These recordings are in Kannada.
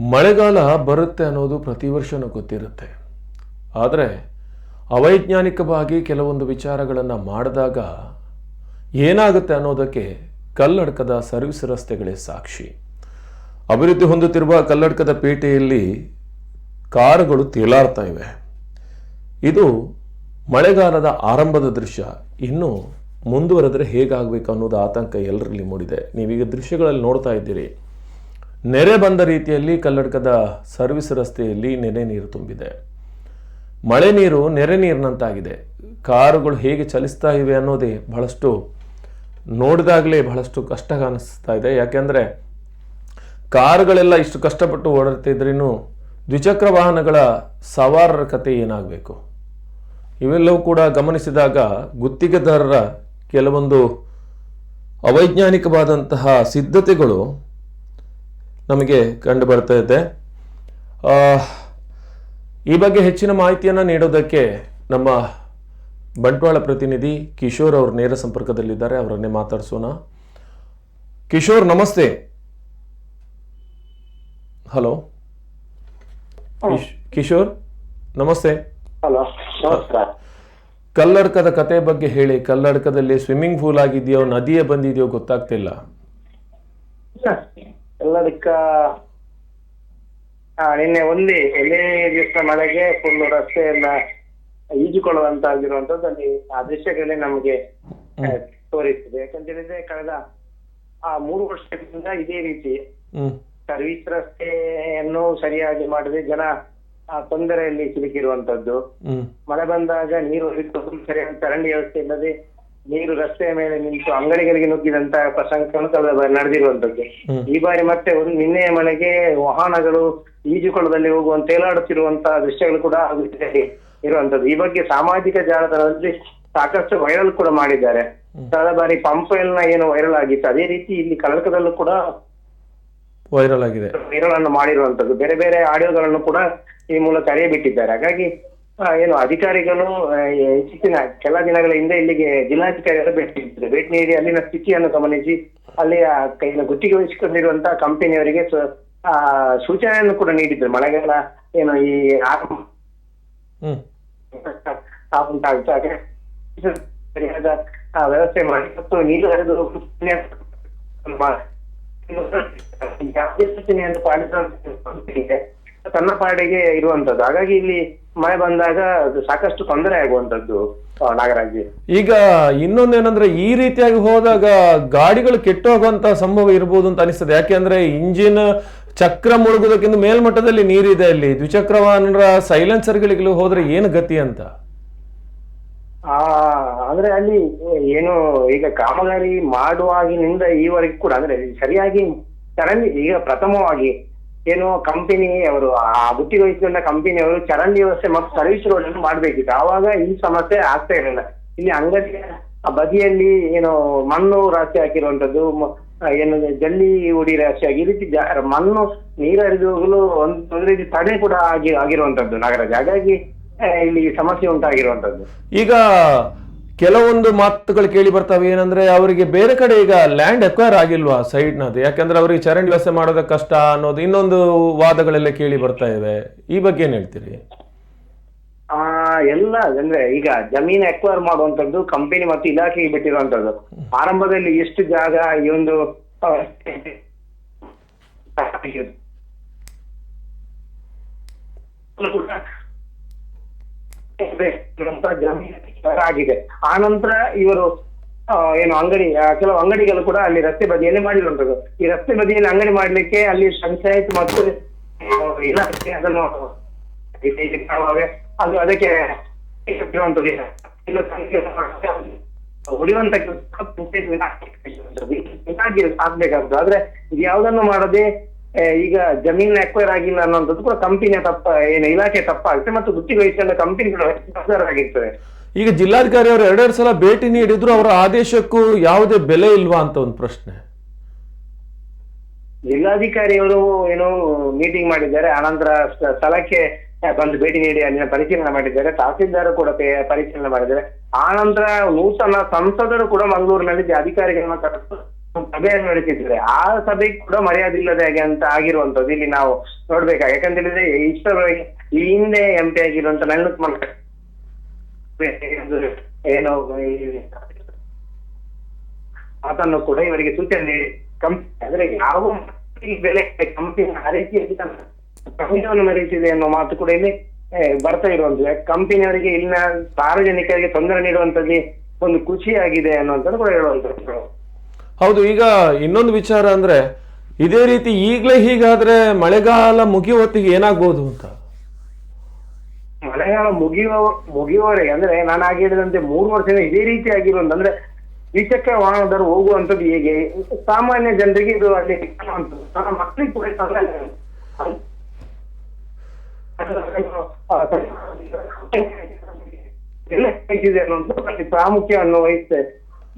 ಮಳೆಗಾಲ ಬರುತ್ತೆ ಅನ್ನೋದು ಪ್ರತಿ ವರ್ಷನೂ ಗೊತ್ತಿರುತ್ತೆ. ಆದರೆ ಅವೈಜ್ಞಾನಿಕವಾಗಿ ಕೆಲವೊಂದು ವಿಚಾರಗಳನ್ನು ಮಾಡಿದಾಗ ಏನಾಗುತ್ತೆ ಅನ್ನೋದಕ್ಕೆ ಕಲ್ಲಡ್ಕದ ಸರ್ವಿಸ್ ರಸ್ತೆಗಳೇ ಸಾಕ್ಷಿ. ಅಭಿವೃದ್ಧಿ ಹೊಂದುತ್ತಿರುವ ಕಲ್ಲಡ್ಕದ ಪೇಟೆಯಲ್ಲಿ ಕಾರುಗಳು ತೇಲಾಡ್ತಾ ಇವೆ. ಇದು ಮಳೆಗಾಲದ ಆರಂಭದ ದೃಶ್ಯ. ಇನ್ನು ಮುಂದುವರೆದರೆ ಹೇಗಾಗಬೇಕು ಅನ್ನೋದು ಆತಂಕ ಎಲ್ಲರಲ್ಲಿ ಮೂಡಿದೆ. ನೀವೀಗ ದೃಶ್ಯಗಳಲ್ಲಿ ನೋಡ್ತಾ ಇದ್ದೀರಿ. ನೆರೆ ಬಂದ ರೀತಿಯಲ್ಲಿ ಕಲ್ಲಡ್ಕದ ಸರ್ವಿಸ್ ರಸ್ತೆಯಲ್ಲಿ ನೆರೆ ನೀರು ತುಂಬಿದೆ. ಮಳೆ ನೀರು ನೆರೆ ನೀರಿನಂತಾಗಿದೆ. ಕಾರುಗಳು ಹೇಗೆ ಚಲಿಸ್ತಾ ಇವೆ ಅನ್ನೋದೇ ಬಹಳಷ್ಟು ನೋಡಿದಾಗಲೇ ಬಹಳಷ್ಟು ಕಷ್ಟ ಕಾಣಿಸ್ತಾ ಇದೆ. ಯಾಕೆಂದರೆ ಕಾರುಗಳೆಲ್ಲ ಇಷ್ಟು ಕಷ್ಟಪಟ್ಟು ಓಡಾಡ್ತಿದ್ರೂ ದ್ವಿಚಕ್ರ ವಾಹನಗಳ ಸವಾರರ ಕತೆ ಏನಾಗಬೇಕು? ಇವೆಲ್ಲವೂ ಕೂಡ ಗಮನಿಸಿದಾಗ ಗುತ್ತಿಗೆದಾರರ ಕೆಲವೊಂದು ಅವೈಜ್ಞಾನಿಕವಾದಂತಹ ಸಿದ್ಧತೆಗಳು ನಮಗೆ ಕಂಡು ಬರ್ತಾ ಇದೆ. ಆ, ಈ ಬಗ್ಗೆ ಹೆಚ್ಚಿನ ಮಾಹಿತಿಯನ್ನು ನೀಡೋದಕ್ಕೆ ನಮ್ಮ ಬಂಟ್ವಾಳ ಪ್ರತಿನಿಧಿ ಕಿಶೋರ್ ಅವರು ನೇರ ಸಂಪರ್ಕದಲ್ಲಿದ್ದಾರೆ ಅವರನ್ನೇ ಮಾತಾಡಿಸೋಣ. ಕಿಶೋರ್ ನಮಸ್ತೆ. ಹಲೋ. ಕಿಶ್- ಕಿಶೋರ್ ನಮಸ್ತೆ. ಕಲ್ಲಡ್ಕದ ಕತೆ ಬಗ್ಗೆ ಹೇಳಿ ಕಲ್ಲಡ್ಕದಲ್ಲಿ ಸ್ವಿಮ್ಮಿಂಗ್ ಪೂಲ್ ಆಗಿದೆಯೋ ನದಿಯೇ ಬಂದಿದೆಯೋ ಗೊತ್ತಾಗ್ತಿಲ್ಲ. ಎಲ್ಲದಕ್ಕ ಆ, ನಿನ್ನೆ ಒಂದೇ ಎಲೆ ದಿವಸ ಮಳೆಗೆ ಫುಲ್ ರಸ್ತೆಯನ್ನ ಈಜುಕೊಳ್ಳುವಂತಾಗಿರುವಂತದ್ದು ಅಲ್ಲಿ ಆ ದೃಶ್ಯಗಳೇ ನಮಗೆ ತೋರಿಸ್ತದೆ ಯಾಕಂತ ಹೇಳಿದ್ರೆ ಕಳೆದ ಆ ಮೂರು ವರ್ಷದಿಂದ ಇದೇ ರೀತಿ. ಸರ್ವಿಸ್ ರಸ್ತೆಯನ್ನು ಸರಿಯಾಗಿ ಮಾಡದೆ ಜನ ಆ, ತೊಂದರೆಯಲ್ಲಿ ಸಿಲುಕಿರುವಂತದ್ದು. ಮಳೆ ಬಂದಾಗ ನೀರು ಹರಿದು ಸರಿಯಾದ ಚರಂಡಿ ವ್ಯವಸ್ಥೆ ಇಲ್ಲದೆ ನೀರು ರಸ್ತೆಯ ಮೇಲೆ ನಿಂತು ಅಂಗಡಿಗಳಿಗೆ ನುಗ್ಗಿದಂತ ಪ್ರಸಂಗ ನಡೆದಿರುವಂತದ್ದು ಈ ಬಾರಿ ಮತ್ತೆ ಒಂದು ನಿನ್ನೆಯ ಮನೆಗೆ ವಾಹನಗಳು ಈಜುಕೊಳದಲ್ಲಿ ಹೋಗುವಂತ ತೇಲಾಡುತ್ತಿರುವಂತಹ ದೃಶ್ಯಗಳು ಕೂಡ ಇರುವಂತದ್ದು ಈ ಬಗ್ಗೆ ಸಾಮಾಜಿಕ ಜಾಲತಾಣದಲ್ಲಿ ಸಾಕಷ್ಟು ವೈರಲ್ ಕೂಡ ಮಾಡಿದ್ದಾರೆ. ಕಳೆದ ಬಾರಿ ಪಂಪೆಲ್ನ ಏನು ವೈರಲ್ ಆಗಿತ್ತು. ಅದೇ ರೀತಿ ಇಲ್ಲಿ ಕಳಕದಲ್ಲೂ ಕೂಡ ವೈರಲ್ ಆಗಿದೆ. ವೈರಲ್ ಅನ್ನು ಮಾಡಿರುವಂತದ್ದು ಬೇರೆ ಬೇರೆ ಆಡಿಯೋಗಳನ್ನು ಕೂಡ ಈ ಮೂಲಕ ಅರಿಯಬಿಟ್ಟಿದ್ದಾರೆ. ಹಾಗಾಗಿ ಏನು ಅಧಿಕಾರಿಗಳು ಇತ್ತೀಚಿನ ಕೆಲ ದಿನಗಳ ಹಿಂದೆ ಇಲ್ಲಿಗೆ ಜಿಲ್ಲಾಧಿಕಾರಿಗಳು ಭೇಟಿ ನೀಡಿದ್ರು ಭೇಟಿ ನೀಡಿ ಅಲ್ಲಿನ ಸ್ಥಿತಿಯನ್ನು ಗಮನಿಸಿ ಅಲ್ಲಿ ಕೈನ ಗುತ್ತಿಗೆ ವಹಿಸಿಕೊಂಡಿರುವಂತಹ ಕಂಪನಿಯವರಿಗೆ ಸೂಚನೆಯನ್ನು ಕೂಡ ನೀಡಿದ್ರು ಮಳೆಗಾಲ ಏನು ಈ ಉಂಟಾಗುತ್ತೆ ಸರಿಯಾದ ವ್ಯವಸ್ಥೆ ಮಾಡಿ ಮತ್ತು ನೀರು ಹರಿದು ಸೂಚನೆಯನ್ನು ಪಾಲಿಸಿದೆ ತನ್ನ ಪಾಡಿಗೆ ಇರುವಂತದ್ದು. ಹಾಗಾಗಿ ಇಲ್ಲಿ ಮಳೆ ಬಂದಾಗ ಅದು ಸಾಕಷ್ಟು ತೊಂದರೆ ಆಗುವಂತದ್ದು ನಾಗರಾಜ್ ಈಗ ಇನ್ನೊಂದೇನಂದ್ರೆ ಈ ರೀತಿಯಾಗಿ ಹೋದಾಗ ಗಾಡಿಗಳು ಕೆಟ್ಟು ಹೋಗುವಂತ ಸಂಭವ ಇರಬಹುದು ಅಂತ ಅನಿಸ್ತದೆ. ಯಾಕೆಂದ್ರೆ ಇಂಜಿನ್ ಚಕ್ರ ಮುಳುಗೋದಕ್ಕಿಂತ ಮೇಲ್ಮಟ್ಟದಲ್ಲಿ ನೀರಿದೆ ಅಲ್ಲಿ. ದ್ವಿಚಕ್ರ ವಾಹನರ ಸೈಲೆನ್ಸರ್ಗಳಿಗೆ ಹೋದ್ರೆ ಏನು ಗತಿ ಅಂತ? ಆ ಅಂದ್ರೆ ಅಲ್ಲಿ ಏನು ಈಗ ಕಾಮಗಾರಿ ಮಾಡುವಾಗಿನಿಂದ ಈವರೆಗೂ ಕೂಡ ಅಂದ್ರೆ ಸರಿಯಾಗಿ ಚರಂಡಿ ಈಗ ಪ್ರಥಮವಾಗಿ ಏನು ಕಂಪನಿ ಅವರು, ಆ ಬುತ್ತಿ ವಹಿಸಿಕೊಂಡ ಕಂಪನಿ ಅವರು ಚರಂಡಿ ವ್ಯವಸ್ಥೆ ಮತ್ತು ಸರ್ವಿಸ್ ರೋಡ್ ಅನ್ನು ಮಾಡ್ಬೇಕಿತ್ತು. ಆವಾಗ ಈ ಸಮಸ್ಯೆ ಆಗ್ತಾ ಇರಲಿಲ್ಲ. ಇಲ್ಲಿ ಅಂಗಡಿ ಬದಿಯಲ್ಲಿ ಏನು ಮಣ್ಣು ರಾಶಿ ಹಾಕಿರುವಂತದ್ದು ಏನು ಜಲ್ಲಿ ಉಡಿ ರಾಶಿ ಆಗಿ ಈ ರೀತಿ ಮಣ್ಣು ನೀರು ಹರಿದು ಹೋಗಲು ಒಂದು ರೀತಿ ತಡೆ ಕೂಡ ಆಗಿ, ಆಗಿರುವಂತದ್ದು ನಗರಕ್ಕೆ ಹಾಗಾಗಿ ಇಲ್ಲಿ ಸಮಸ್ಯೆ ಉಂಟಾಗಿರುವಂತದ್ದು. ಈಗ ಕೆಲವೊಂದು ಮಾತುಗಳು ಕೇಳಿ ಬರ್ತವೆ. ಏನಂದ್ರೆ ಅವರಿಗೆ ಬೇರೆ ಕಡೆ ಈಗ ಲ್ಯಾಂಡ್ ಅಕ್ವೈರ್ ಆಗಿಲ್ವಾ ಸೈಡ್ನದು ಯಾಕಂದ್ರೆ ಅವರಿಗೆ ಚರಂಡಿ ವ್ಯವಸ್ಥೆ ಮಾಡೋದಕ್ಕೆ ಕಷ್ಟ ಅನ್ನೋದು ಇನ್ನೊಂದು ವಾದಗಳೆಲ್ಲ ಕೇಳಿ ಬರ್ತಾ ಇವೆ. ಈ ಬಗ್ಗೆ ಏನ್ ಹೇಳ್ತೀರಿ? ಆ, ಎಲ್ಲ ಅಂದ್ರೆ ಈಗ ಜಮೀನ್ ಅಕ್ವೈರ್ ಮಾಡುವಂತದ್ದು ಕಂಪನಿ ಮತ್ತು ಇಲಾಖೆಗೆ ಬಿಟ್ಟಿರುವಂತದ್ದು ಆರಂಭದಲ್ಲಿ ಎಷ್ಟು ಜಾಗ ಈ ಒಂದು ಆಗಿದೆ. ಆ ನಂತರ ಇವರು ಏನು ಅಂಗಡಿ ಕೆಲವು ಅಂಗಡಿಗಳು ಕೂಡ ಅಲ್ಲಿ ರಸ್ತೆ ಬದಿಯಲ್ಲಿ ಮಾಡಿರುವಂತದ್ದು ಈ ರಸ್ತೆ ಬದಿಯಲ್ಲಿ ಅಂಗಡಿ ಮಾಡ್ಲಿಕ್ಕೆ ಅಲ್ಲಿ ಪಂಚಾಯತ್ ಮತ್ತು ಇಲಾಖೆ ಅದನ್ನು ಅದು ಅದಕ್ಕೆ ಹೊಡೆಯುವಂತ ಕೆಲಸ ಆಗ್ಬೇಕಾಗ್ತದೆ. ಆದ್ರೆ ಯಾವುದನ್ನು ಮಾಡದೆ ಈಗ ಜಮೀನ್ ಅಕ್ವೈರ್ ಆಗಿಲ್ಲ ಅನ್ನೋಂಥದ್ದು ಕೂಡ ಕಂಪನಿಯ ತಪ್ಪ ಏನು ಇಲಾಖೆ ತಪ್ಪಾಗುತ್ತೆ ಮತ್ತು ಗುತ್ತಿಗೆ ವಹಿಸಿದ ಕಂಪನಿಗಳು ಆಗಿರ್ತದೆ ಈಗ ಜಿಲ್ಲಾಧಿಕಾರಿ ಅವರು ಎರಡೆರಡು ಸಲ ಭೇಟಿ ನೀಡಿದ್ರು ಅವರ ಆದೇಶಕ್ಕೂ ಯಾವುದೇ ಬೆಲೆ ಇಲ್ವಾ ಅಂತ ಒಂದು ಪ್ರಶ್ನೆ. ಜಿಲ್ಲಾಧಿಕಾರಿಯವರು ಏನು ಮೀಟಿಂಗ್ ಮಾಡಿದ್ದಾರೆ ಆನಂತರ ಸ್ಥಳಕ್ಕೆ ಬಂದು ಭೇಟಿ ನೀಡಿ ಅಲ್ಲಿನ ಪರಿಶೀಲನೆ ಮಾಡಿದ್ದಾರೆ ತಹಸೀಲ್ದಾರ್ ಕೂಡ ಪರಿಶೀಲನೆ ಮಾಡಿದ್ದಾರೆ. ಆನಂತರ ನೂತನ ಸಂಸದರು ಕೂಡ ಮಂಗಳೂರಿನಲ್ಲಿ ಅಧಿಕಾರಿಗಳನ್ನ ಕರೆದು ಸಭೆಯನ್ನು ನಡೆಸಿದ್ರೆ ಆ ಸಭೆ ಕೂಡ ಮರ್ಯಾದಿಲ್ಲದೆ ಹಾಗೆ ಅಂತ ಆಗಿರುವಂತದ್ದು ಇಲ್ಲಿ ನಾವು ನೋಡ್ಬೇಕಾಗ. ಯಾಕಂತ ಹೇಳಿದ್ರೆ ಇಷ್ಟರವರೆಗೆ ಈ ಹಿಂದೆ ಎಂ ಪಿ ಆಗಿರುವಂತ ಏನೋ ಈ- ಅದನ್ನು ಕೂಡ ಇವರಿಗೆ ಸೂಚನೆ ನೀಡಿ. ಕಂಪನಿ ಅಂದ್ರೆ ಯಾವ ಬೆಲೆ ಕಂಪನಿ ಆ ರೀತಿಯಲ್ಲಿ ಸಂವಿಧಾನ ಮರೀತಿದೆ ಅನ್ನೋ ಮಾತು ಕೂಡ ಇಲ್ಲಿ ಬರ್ತಾ ಇರುವಂತದ್ದು ಕಂಪನಿಯವರಿಗೆ ಇಲ್ಲಿನ ಸಾರ್ವಜನಿಕರಿಗೆ ತೊಂದರೆ ನೀಡುವಂತದ್ದು ಒಂದು ಖುಷಿಯಾಗಿದೆ ಅನ್ನುವಂಥದ್ದು ಕೂಡ ಹೇಳುವಂಥದ್ದು. ಹೌದು ಈಗ ಇನ್ನೊಂದು ವಿಚಾರ ಅಂದ್ರೆ ಇದೇ ರೀತಿ ಈಗಲೇ ಹೀಗಾದ್ರೆ ಮಳೆಗಾಲ ಮುಗಿಯುವ ಹೊತ್ತಿಗೆ ಏನಾಗ್ಬಹುದು ಅಂತ ಮಳೆಗಾಲ ಮುಗಿಯುವ ಮುಗಿಯುವವರೆಗೆ ಅಂದ್ರೆ ನಾನು ಆಗಿ ಹೇಳಿದಂತೆ ಮೂರು ವರ್ಷದಿಂದ ಇದೇ ರೀತಿ ಆಗಿರೋದು ಅಂದ್ರೆ ದ್ವಿಚಕ್ರ ವಾಹನದವರು ಹೋಗುವಂತದ್ದು ಹೇಗೆ ಸಾಮಾನ್ಯ ಜನರಿಗೆ ಇದು ಅಲ್ಲಿ ಮಕ್ಕಳಿಗೆ ಕೂಡ. ಎಲ್ಲ ಪ್ರಾಮುಖ್ಯವನ್ನು ವಹಿಸ್ತದೆ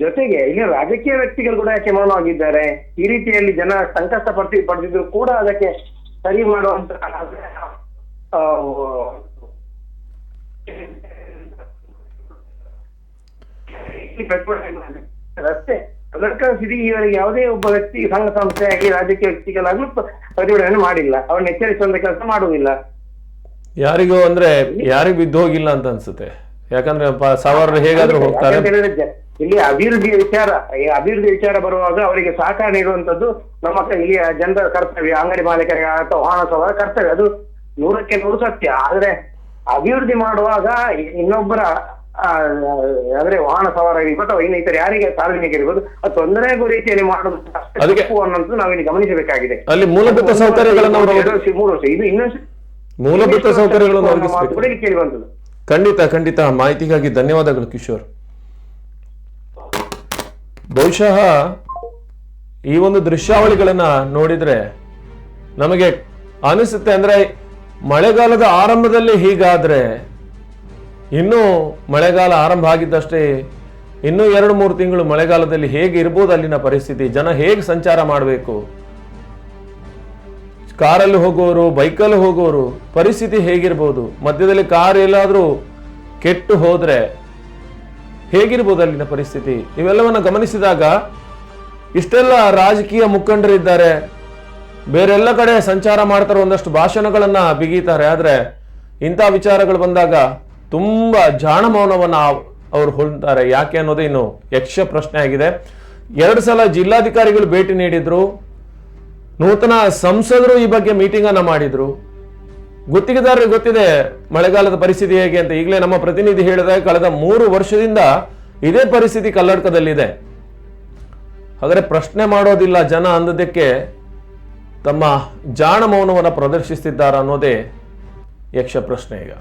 ಜೊತೆಗೆ ಇಲ್ಲಿ ರಾಜಕೀಯ ವ್ಯಕ್ತಿಗಳು ಕೂಡ ಯಾಕೆ ಮೌನವಾಗಿದ್ದಾರೆ? ಈ ರೀತಿಯಲ್ಲಿ ಜನ ಸಂಕಷ್ಟ ಪಡ್ತಿ ಪಡೆದಿದ್ರು ಕೂಡ ಅದಕ್ಕೆ ಸರಿ ಮಾಡುವಂತ ರಸ್ತೆ. ಪ್ರದರ್ಶನ ಸಿಡಿ ಇವರಿಗೆ ಯಾವುದೇ ಒಬ್ಬ ವ್ಯಕ್ತಿ ಸಂಘ ಸಂಸ್ಥೆ ಆಗಲಿ ರಾಜಕೀಯ ವ್ಯಕ್ತಿಗಳಾಗ್ಲೂ ಪ್ರ- ಪ್ರತಿಭಟನೆ ಮಾಡಿಲ್ಲ. ಅವ್ರನ್ನ ಎಚ್ಚರಿಸುವಂತ ಕೆಲಸ ಮಾಡುವುದಿಲ್ಲ. ಯಾರಿಗೂ ಅಂದ್ರೆ ಯಾರಿಗೂ ಬಿದ್ದು ಹೋಗಿಲ್ಲ ಅಂತ ಅನ್ಸುತ್ತೆ. ಯಾಕಂದ್ರೆ ಸಾವಿರ ಹೇಗಾದ್ರೂ ಹೋಗ್ತಾರೆ ಇಲ್ಲಿ ಅಭಿವೃದ್ಧಿಯ ವಿಚಾರ ಈ ಅಭಿವೃದ್ಧಿ ವಿಚಾರ ಬರುವಾಗ ಅವರಿಗೆ ಸಹಕಾರ ನೀಡುವಂತದ್ದು ನಮ್ಮ ಇಲ್ಲಿ ಇಲ್ಲಿಯ ಜನರ ಕರ್ತವ್ಯ ಅಂಗಡಿ ಮಾಲೀಕರಿಗೆ ಅಥವಾ ವಾಹನ ಸವಾರ ಕರ್ತವ್ಯ. ಅದು ನೂರಕ್ಕೆ ನೂರು ಸತ್ಯ. ಆದ್ರೆ ಅಭಿವೃದ್ಧಿ ಮಾಡುವಾಗ ಇನ್ನೊಬ್ಬರ ಅಂದ್ರೆ ವಾಹನ ಸವಾರರಿಗೆ ಅಥವಾ ಇನ್ನಿತರ ಯಾರಿಗೆ ಸಾರ್ವಜನಿಕರಿರ್ಬೋದು ಅದು ತೊಂದರೆ ರೀತಿಯಲ್ಲಿ ಮಾಡುವುದು ಅನ್ನೋದು ನಾವಿಲ್ಲಿ ಗಮನಿಸಬೇಕಾಗಿದೆ. ಅಲ್ಲಿ ಮೂಲಭೂತ ಸೌಕರ್ಯಗಳನ್ನು ಮೂರು ವರ್ಷ. ಇದು ಇನ್ನೊಂದು ಮೂಲಭೂತ ಸೌಕರ್ಯಗಳನ್ನು ಖಂಡಿತ ಖಂಡಿತ. ಮಾಹಿತಿಗಾಗಿ ಧನ್ಯವಾದಗಳು ಕಿಶೋರ್. ಬಹುಶಃ ಈ ಒಂದು ದೃಶ್ಯಾವಳಿಗಳನ್ನ ನೋಡಿದ್ರೆ ನಮಗೆ ಅನಿಸುತ್ತೆ ಅಂದ್ರೆ ಮಳೆಗಾಲದ ಆರಂಭದಲ್ಲಿ ಹೀಗಾದ್ರೆ ಇನ್ನೂ ಮಳೆಗಾಲ ಆರಂಭ ಆಗಿದ್ದಷ್ಟೇ ಇನ್ನೂ ಎರಡು ಮೂರು ತಿಂಗಳು ಮಳೆಗಾಲದಲ್ಲಿ ಹೇಗೆ ಇರ್ಬೋದು ಅಲ್ಲಿನ ಪರಿಸ್ಥಿತಿ? ಜನ ಹೇಗೆ ಸಂಚಾರ ಮಾಡಬೇಕು? ಕಾರಲ್ಲಿ ಹೋಗೋರು, ಬೈಕಲ್ಲಿ ಹೋಗೋರು ಪರಿಸ್ಥಿತಿ ಹೇಗಿರ್ಬೋದು? ಮಧ್ಯದಲ್ಲಿ ಕಾರ್ ಎಲ್ಲಾದರೂ ಕೆಟ್ಟು ಹೋದ್ರೆ ಹೇಗಿರ್ಬೋದು ಅಲ್ಲಿನ ಪರಿಸ್ಥಿತಿ? ಇವೆಲ್ಲವನ್ನು ಗಮನಿಸಿದಾಗ ಇಷ್ಟೆಲ್ಲ ರಾಜಕೀಯ ಮುಖಂಡರಿದ್ದಾರೆ ಬೇರೆಲ್ಲ ಕಡೆ ಸಂಚಾರ ಮಾಡ್ತಾರೆ ಒಂದಷ್ಟು ಭಾಷಣಗಳನ್ನ ಬಿಗೀತಾರೆ. ಆದರೆ ಇಂಥ ವಿಚಾರಗಳು ಬಂದಾಗ ತುಂಬ ಜಾಣ ಅವರು ಅವ್ರು ಯಾಕೆ ಅನ್ನೋದು ಇನ್ನು ಯಕ್ಷ ಪ್ರಶ್ನೆ ಆಗಿದೆ. ಎರಡು ಸಲ ಜಿಲ್ಲಾಧಿಕಾರಿಗಳು ಭೇಟಿ ನೀಡಿದ್ರು. ನೂತನ ಸಂಸದರು ಈ ಬಗ್ಗೆ ಮೀಟಿಂಗ್ ಮಾಡಿದರು ಮಾಡಿದ್ರು. ಗುತ್ತಿಗೆದಾರರಿಗೆ ಗೊತ್ತಿದೆ ಮಳೆಗಾಲದ ಪರಿಸ್ಥಿತಿ ಹೇಗೆ ಅಂತ. ಈಗಲೇ ನಮ್ಮ ಪ್ರತಿನಿಧಿ ಹೇಳಿದ ಕಳೆದ ಮೂರು ವರ್ಷದಿಂದ ಇದೇ ಪರಿಸ್ಥಿತಿ ಕಲ್ಲಡ್ಕದಲ್ಲಿದೆ. ಹಾಗಾದ್ರೆ ಪ್ರಶ್ನೆ ಮಾಡೋದಿಲ್ಲ ಜನ ಅಂದದಕ್ಕೆ ತಮ್ಮ ಜಾಣ ಮೌನವನ್ನು ಪ್ರದರ್ಶಿಸ್ತಿದ್ದಾರ ಅನ್ನೋದೇ ಯಕ್ಷ ಪ್ರಶ್ನೆ ಈಗ.